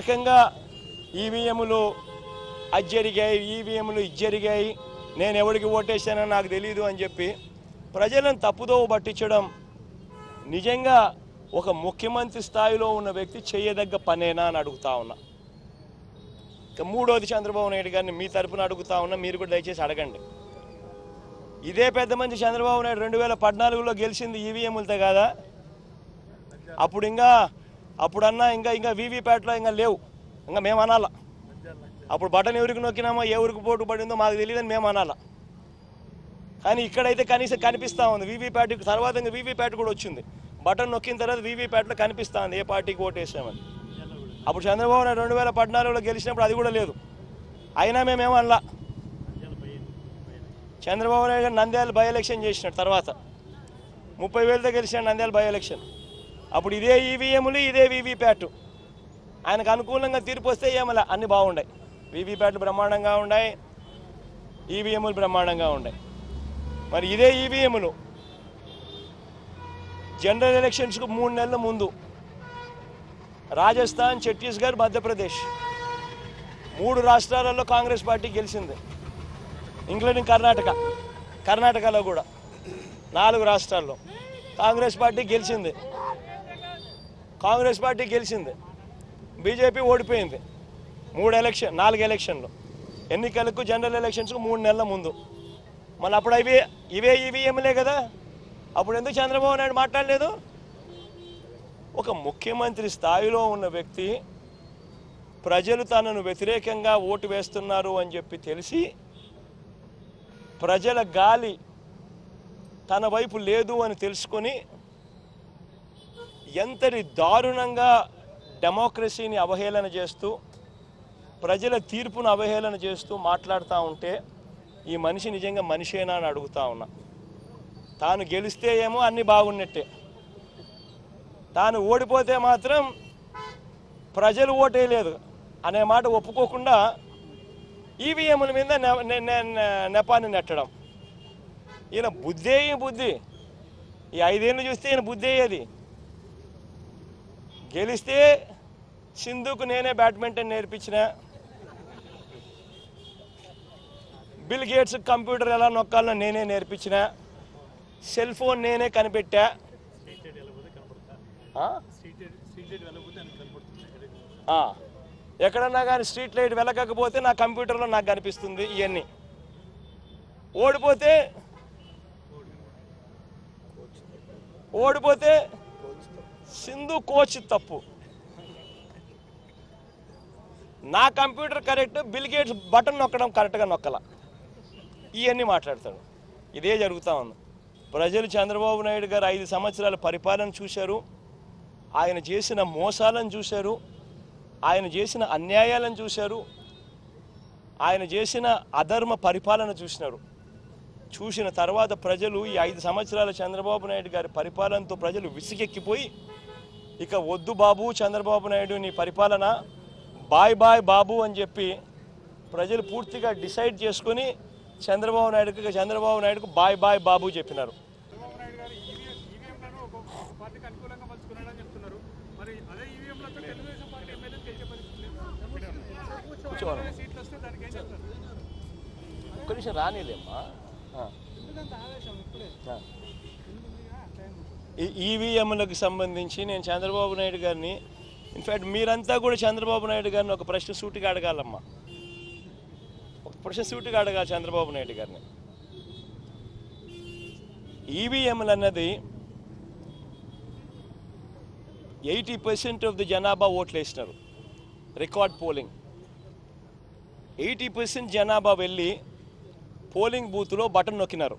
రకంగా ఈవీఎంలు అది జరిగాయి ఈవీఎంలు ఇది జరిగాయి నేను ఎవరికి ఓటేసానో నాకు తెలియదు అని చెప్పి ప్రజలను తప్పుదోవ పట్టించడం నిజంగా ఒక ముఖ్యమంత్రి స్థాయిలో ఉన్న వ్యక్తి చేయదగ్గ పనేనా అని అడుగుతా ఉన్నా. ఇక మూడోది చంద్రబాబు నాయుడు గారిని మీ తరపున అడుగుతా ఉన్నా మీరు కూడా దయచేసి అడగండి. ఇదే పెద్ద మంచి చంద్రబాబు నాయుడు రెండు వేల పద్నాలుగులో గెలిచింది ఈవీఎంలతో కాదా? అప్పుడు ఇంకా అప్పుడన్నా ఇంకా ఇంకా వీవీప్యాట్లో ఇంకా లేవు. ఇంకా మేము అనాలా. అప్పుడు బటన్ ఎవరికి నొక్కినామో ఏ ఊరికి పోటు పడిందో మాకు తెలియదని మేము అనాలా. కానీ ఇక్కడైతే కనీసం కనిపిస్తూ ఉంది. వీవీప్యాట్ తర్వాత ఇంకా వీవీప్యాట్ కూడా వచ్చింది. బటన్ నొక్కిన తర్వాత వీవీప్యాట్లో కనిపిస్తూ ఉంది ఏ పార్టీకి ఓటు వేసామని అప్పుడు చంద్రబాబు నాయుడు రెండు వేల పద్నాలుగులో గెలిచినప్పుడు అది కూడా లేదు. అయినా మేమేమో అనలా? చంద్రబాబు నాయుడు గారు నంద్యాల బై ఎలక్షన్ చేసినాడు తర్వాత. ముప్పై వేలతో గెలిచినాడు నంద్యాల బై ఎలక్షన్. అప్పుడు ఇదే ఈవీఎంలు ఇదే వీవీప్యాట్ ఆయనకు అనుకూలంగా తీర్పు వస్తే ఏమలా? అన్ని బాగున్నాయి వీవీప్యాట్లు బ్రహ్మాండంగా ఉన్నాయి ఈవీఎంలు బ్రహ్మాండంగా ఉన్నాయి మరి ఇదే ఈవీఎంలు జనరల్ ఎలక్షన్స్కు మూడు నెలల ముందు రాజస్థాన్ ఛత్తీస్గఢ్ మధ్యప్రదేశ్ మూడు రాష్ట్రాలలో కాంగ్రెస్ పార్టీ గెలిచింది. ఇంక్లూడింగ్ కర్ణాటక. కర్ణాటకలో కూడా నాలుగు రాష్ట్రాల్లో కాంగ్రెస్ పార్టీ గెలిచింది. కాంగ్రెస్ పార్టీ గెలిచింది. బీజేపీ ఓడిపోయింది. మూడు ఎలక్షన్ నాలుగు ఎలక్షన్లు. ఎన్నికలకు జనరల్ ఎలక్షన్స్కు మూడు నెలల ముందు. మళ్ళీ అప్పుడు ఇవే ఇవే ఈవీఎంలే కదా? అప్పుడు ఎందుకు చంద్రబాబు నాయుడు మాట్లాడలేదు? ఒక ముఖ్యమంత్రి స్థాయిలో ఉన్న వ్యక్తి ప్రజలు తనను వ్యతిరేకంగా ఓటు వేస్తున్నారు అని చెప్పి తెలిసి ప్రజల గాలి తన వైపు లేదు అని తెలుసుకొని ఎంతటి దారుణంగా డెమోక్రసీని అవహేళన చేస్తూ ప్రజల తీర్పును అవహేళన చేస్తూ మాట్లాడుతూ ఉంటే ఈ మనిషి నిజంగా మనిషేనా అని అడుగుతా ఉన్నా. తాను గెలిస్తే ఏమో అన్నీ బాగున్నట్టే. తాను ఓడిపోతే మాత్రం ప్రజలు ఓటేయలేదు అనే మాట ఒప్పుకోకుండా ఈవీఎంల మీద నె- నె- నెపాన్ని నెట్టడం. ఈయన బుద్ధే బుద్ధి. ఈ ఐదేళ్ళు చూస్తే ఈయన బుద్ధి అయ్యేది గెలిస్తే సింధుకు నేనే బ్యాడ్మింటన్ నేర్పించిన. బిల్ గేట్స్ కంప్యూటర్ ఎలా నొక్కాలో నేనే నేర్పించిన. సెల్ ఫోన్ నేనే కనిపెట్టా. ఎక్కడన్నా కానీ స్ట్రీట్ లైట్ వెలగకపోతే నా కంప్యూటర్లో నాకు కనిపిస్తుంది ఇవన్నీ ఓడిపోతే ఓడిపోతే సింధు కోచ్ తప్పు. నా computer correct Bill Gates button నొక్కడం కరెక్ట్గా నొక్కల. ఇవన్నీ మాట్లాడతాడు. ఇదే జరుగుతూ ఉంది. ప్రజలు చంద్రబాబు నాయుడు గారు ఐదు సంవత్సరాల పరిపాలన చూశారు. ఆయన చేసిన మోసాలను చూశారు. ఆయన చేసిన అన్యాయాలను చూశారు. ఆయన చేసిన అధర్మ పరిపాలన చూసినారు. చూసిన తర్వాత ప్రజలు ఈ ఐదు సంవత్సరాల చంద్రబాబు నాయుడు గారి పరిపాలనతో ప్రజలు విసిగెక్కిపోయి ఇక వద్దు బాబు చంద్రబాబు నాయుడు నీ పరిపాలన బాయ్ బాయ్ బాబు అని చెప్పి ప్రజలు పూర్తిగా డిసైడ్ చేసుకొని చంద్రబాబు నాయుడుకి చంద్రబాబు నాయుడుకు బాయ్ బాయ్ బాబు చెప్పినారు. ఒక్క నిమిషం రానిలేమ్మా. ఈవీఎంలకు సంబంధించి నేను చంద్రబాబు నాయుడు గారిని ఇన్ఫ్యాక్ట్ మీరంతా కూడా చంద్రబాబు నాయుడు గారిని ఒక ప్రశ్న సూటిగా అడగాలమ్మా. ఒక ప్రశ్న సూటిగా అడగాలి చంద్రబాబు నాయుడు గారిని. ఈవీఎంలు అన్నది ఎయిటీ పర్సెంట్ ఆఫ్ ది జనాభా ఓట్లు వేసినారు రికార్డ్ పోలింగ్. ఎయిటీ పర్సెంట్ జనాభా వెళ్ళి పోలింగ్ బూత్లో బటన్ నొక్కినారు.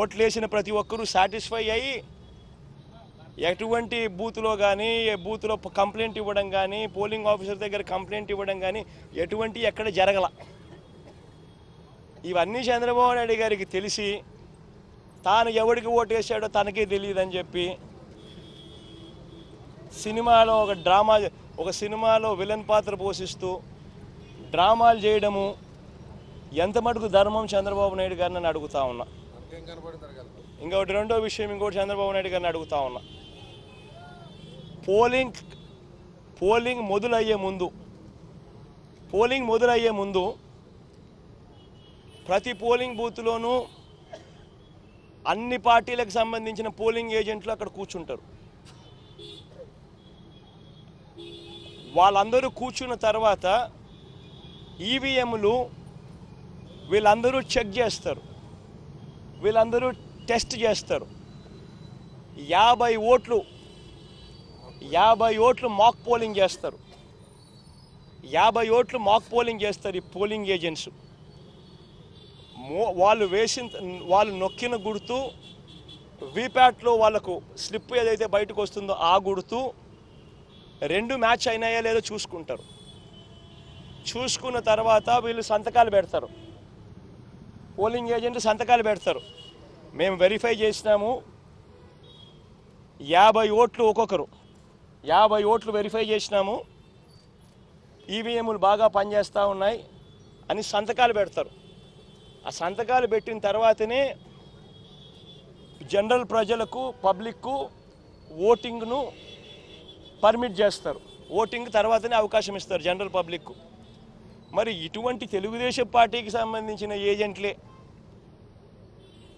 ఓట్లేసిన ప్రతి ఒక్కరూ సాటిస్ఫై అయ్యి ఎటువంటి బూత్లో కానీ బూత్లో కంప్లైంట్ ఇవ్వడం కానీ పోలింగ్ ఆఫీసర్ దగ్గర కంప్లైంట్ ఇవ్వడం కానీ ఎటువంటి ఎక్కడ జరగల. ఇవన్నీ చంద్రబాబు నాయుడు గారికి తెలిసి తాను ఎవరికి ఓటేసాడో తనకే తెలియదని చెప్పి సినిమాలో ఒక డ్రామా ఒక సినిమాలో విలన్ పాత్ర పోషిస్తూ డ్రామాలు చేయడము ఎంత మటుకు ధర్మం చంద్రబాబు నాయుడు గారిని అడుగుతా ఉన్నా. ఇంకొకటి రెండో విషయం ఇంకోటి చంద్రబాబు నాయుడు గారిని అడుగుతా ఉన్నా. పోలింగ్ పోలింగ్ మొదలయ్యే ముందు పోలింగ్ మొదలయ్యే ముందు ప్రతి పోలింగ్ బూత్లోనూ అన్ని పార్టీలకు సంబంధించిన పోలింగ్ ఏజెంట్లు అక్కడ కూర్చుంటారు. వాళ్ళందరూ కూర్చున్న తర్వాత ఈవీఎంలు వీళ్ళందరూ చెక్ చేస్తారు. వీళ్ళందరూ టెస్ట్ చేస్తారు. యాభై ఓట్లు యాభై ఓట్లు మాక్ పోలింగ్ చేస్తారు. యాభై ఓట్లు మాక్ పోలింగ్ చేస్తారు ఈ పోలింగ్ ఏజెంట్స్ మో వాళ్ళు వేసిన వాళ్ళు నొక్కిన గుర్తు వీప్యాట్లో వాళ్ళకు స్లిప్ ఏదైతే బయటకు వస్తుందో ఆ గుర్తు రెండు మ్యాచ్ అయినాయా లేదో చూసుకుంటారు. చూసుకున్న తర్వాత వీళ్ళు సంతకాలు పెడతారు. పోలింగ్ ఏజెంట్ సంతకాలు పెడతారు. మేము వెరిఫై చేసినాము. యాభై ఓట్లు ఒక్కొక్కరు. యాభై ఓట్లు వెరిఫై చేసినాము. ఈవీఎంలు బాగా పనిచేస్తూ ఉన్నాయి అని సంతకాలు పెడతారు. ఆ సంతకాలు పెట్టిన తర్వాతనే జనరల్ ప్రజలకు పబ్లిక్కు ఓటింగ్ను పర్మిట్ చేస్తారు. ఓటింగ్ తర్వాతనే అవకాశం ఇస్తారు జనరల్ పబ్లిక్కు. మరి ఇటువంటి తెలుగుదేశం పార్టీకి సంబంధించిన ఏజెంట్లే.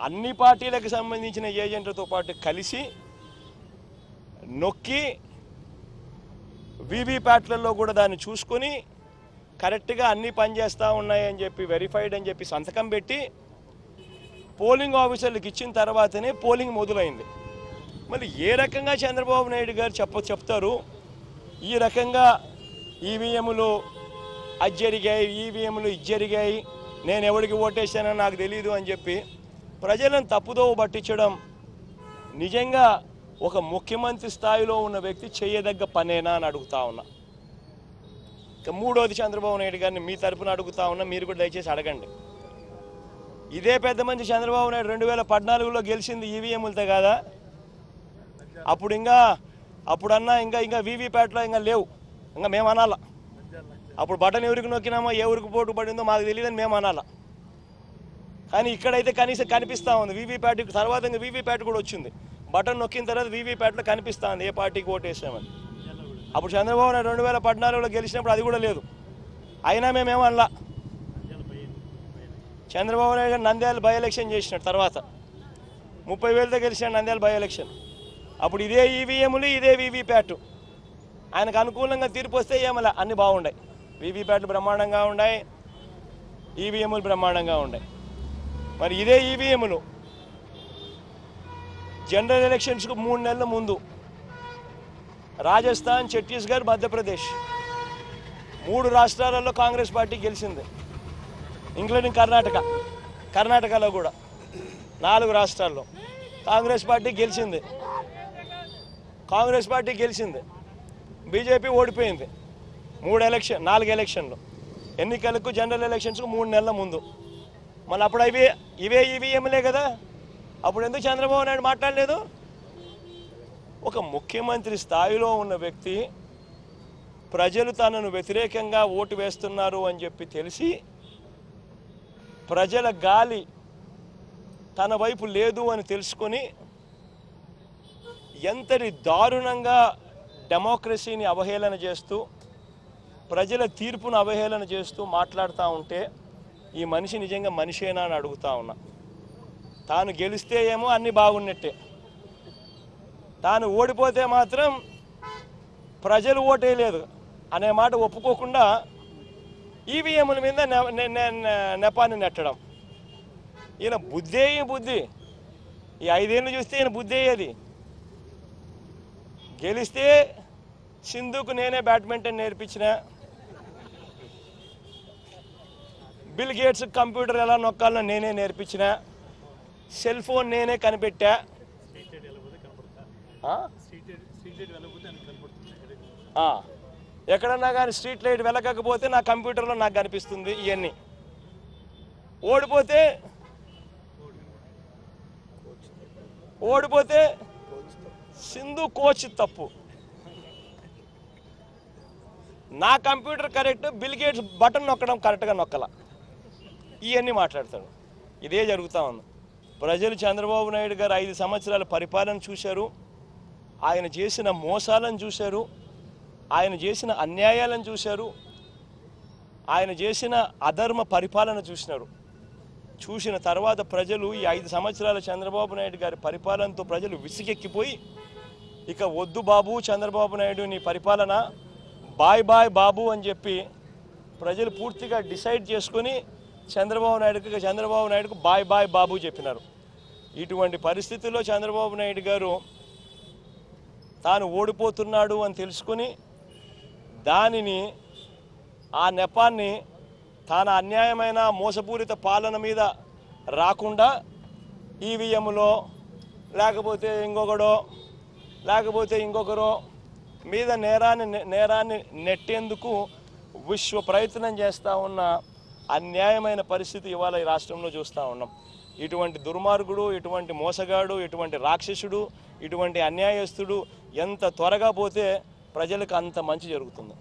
అన్ని పార్టీలకు సంబంధించిన ఏజెంట్లతో పాటు కలిసి నొక్కి వీవీప్యాట్లలో కూడా దాన్ని చూసుకొని కరెక్ట్గా అన్నీ పనిచేస్తూ ఉన్నాయని చెప్పి వెరిఫైడ్ అని చెప్పి సంతకం పెట్టి పోలింగ్ ఆఫీసర్లకు ఇచ్చిన తర్వాతనే పోలింగ్ మొదలైంది. మరి ఏ రకంగా చంద్రబాబు నాయుడు గారు చెప్ప చెప్తారు? ఈ రకంగా ఈవీఎంలు అది జరిగాయి ఈవీఎంలు ఇది జరిగాయి నేను ఎవరికి ఓటేసానో నాకు తెలియదు అని చెప్పి ప్రజలను తప్పుదోవ పట్టించడం నిజంగా ఒక ముఖ్యమంత్రి స్థాయిలో ఉన్న వ్యక్తి చేయదగ్గ పనేనా అని అడుగుతా ఉన్నా. ఇక మూడోది చంద్రబాబు నాయుడు గారిని మీ తరపున అడుగుతా ఉన్నా మీరు కూడా దయచేసి అడగండి. ఇదే పెద్ద మంచి చంద్రబాబు నాయుడు రెండు వేల పద్నాలుగులో గెలిచింది ఈవీఎంలతో కాదా? అప్పుడు ఇంకా అప్పుడన్నా ఇంకా ఇంకా వీవీప్యాట్లో ఇంకా లేవు. ఇంకా మేము అనాలా. అప్పుడు బటన్ ఎవరికి నొక్కినామో ఏ ఊరికి పోటు పడిందో మాకు తెలియదని మేము అనాలా. కానీ ఇక్కడైతే కనీసం కనిపిస్తూ ఉంది. వీవీప్యాట్ తర్వాత ఇంకా వీవీప్యాట్ కూడా వచ్చింది. బటన్ నొక్కిన తర్వాత వీవీప్యాట్లో కనిపిస్తూ ఉంది ఏ పార్టీకి ఓటేసామని. అప్పుడు చంద్రబాబు నాయుడు రెండు వేల పద్నాలుగులో గెలిచినప్పుడు అది కూడా లేదు. అయినా మేమేమనలా చంద్రబాబు నాయుడు గారు నంద్యాల బై ఎలక్షన్ చేసినాడు తర్వాత. ముప్పై వేలతో గెలిచినాడు నంద్యాల బై ఎలక్షన్. అప్పుడు ఇదే ఈవీఎంలు ఇదే వీవీప్యాట్ ఆయనకు అనుకూలంగా తీర్పు వస్తే ఏమలా? అన్ని బాగుండాయి. వీవీప్యాట్లు బ్రహ్మాండంగా ఉన్నాయి ఈవీఎంలు బ్రహ్మాండంగా ఉన్నాయి. మరి ఇదే ఈవీఎంలు. జనరల్ ఎలక్షన్స్కు మూడు నెలల ముందు రాజస్థాన్ ఛత్తీస్గఢ్ మధ్యప్రదేశ్ మూడు రాష్ట్రాలలో కాంగ్రెస్ పార్టీ గెలిచింది. ఇంక్లూడింగ్ కర్ణాటక. కర్ణాటకలో కూడా నాలుగు రాష్ట్రాల్లో కాంగ్రెస్ పార్టీ గెలిచింది. కాంగ్రెస్ పార్టీ గెలిచింది. బీజేపీ ఓడిపోయింది. మూడు ఎలక్షన్ నాలుగు ఎలక్షన్లు. ఎన్నికలకు జనరల్ ఎలక్షన్స్కు మూడు నెలల ముందు. మళ్ళీ అప్పుడు ఇవే ఇవే ఈవీఎంలే కదా? అప్పుడు ఎందుకు చంద్రబాబు నాయుడు మాట్లాడలేదు? ఒక ముఖ్యమంత్రి స్థాయిలో ఉన్న వ్యక్తి ప్రజలు తనను వ్యతిరేకంగా ఓటు వేస్తున్నారు అని చెప్పి తెలిసి ప్రజల గాలి తన వైపు లేదు అని తెలుసుకొని ఎంతటి దారుణంగా డెమోక్రసీని అవహేళన చేస్తూ ప్రజల తీర్పును అవహేళన చేస్తూ మాట్లాడుతూ ఉంటే ఈ మనిషి నిజంగా మనిషేనా అని అడుగుతా ఉన్నా. తాను గెలిస్తే ఏమో అన్నీ బాగున్నట్టే. తాను ఓడిపోతే మాత్రం ప్రజలు ఓటేయలేదు అనే మాట ఒప్పుకోకుండా ఈవీఎంల మీద నె- నెపాన్ని నెట్టడం. ఈయన బుద్ధే బుద్ధి. ఈ ఐదేళ్ళు చూస్తే ఈయన బుద్ధి అయ్యేది గెలిస్తే సింధుకు నేనే బ్యాడ్మింటన్ నేర్పించిన బిల్ గేట్స్ కంప్యూటర్ ఎలా నొక్కాలో నేనే నేర్పించిన. సెల్ ఫోన్ నేనే కనిపెట్టా. ఎక్కడన్నా కానీ స్ట్రీట్ లైట్ వెలగకపోతే నా కంప్యూటర్లో నాకు కనిపిస్తుంది ఇవన్నీ ఓడిపోతే ఓడిపోతే సింధు కోచ్ తప్పు. నా computer correct Bill Gates button నొక్కడం కరెక్ట్గా నొక్కల. ఇవన్నీ మాట్లాడతాడు. ఇదే జరుగుతూ ఉంది. ప్రజలు చంద్రబాబు నాయుడు గారు ఐదు సంవత్సరాల పరిపాలన చూశారు. ఆయన చేసిన మోసాలను చూశారు. ఆయన చేసిన అన్యాయాలను చూశారు. ఆయన చేసిన అధర్మ పరిపాలన చూసినారు. చూసిన తర్వాత ప్రజలు ఈ ఐదు సంవత్సరాల చంద్రబాబు నాయుడు గారి పరిపాలనతో ప్రజలు విసిగెక్కిపోయి ఇక వద్దు బాబు చంద్రబాబు నాయుడు నీ పరిపాలన బాయ్ బాయ్ బాబు అని చెప్పి ప్రజలు పూర్తిగా డిసైడ్ చేసుకొని చంద్రబాబు నాయుడుకి చంద్రబాబు నాయుడుకు బాయ్ బాయ్ బాబు చెప్పినారు. ఇటువంటి పరిస్థితుల్లో చంద్రబాబు నాయుడు గారు తాను ఓడిపోతున్నాడు అని తెలుసుకొని దానిని ఆ నెపాన్ని తాను అన్యాయమైన మోసపూరిత పాలన మీద రాకుండా ఈవీఎంలో లేకపోతే ఇంకొకడో లేకపోతే ఇంకొకరో మీద నేరాన్ని నేరాన్ని నెట్టేందుకు విశ్వ ప్రయత్నం చేస్తూ ఉన్న అన్యాయమైన పరిస్థితి ఇవాళ ఈ రాష్ట్రంలో చూస్తూ ఉన్నాం. ఇటువంటి దుర్మార్గుడు ఇటువంటి మోసగాడు ఇటువంటి రాక్షసుడు ఇటువంటి అన్యాయస్తుడు ఎంత త్వరగా పోతే ప్రజలకు అంత మంచి జరుగుతుంది.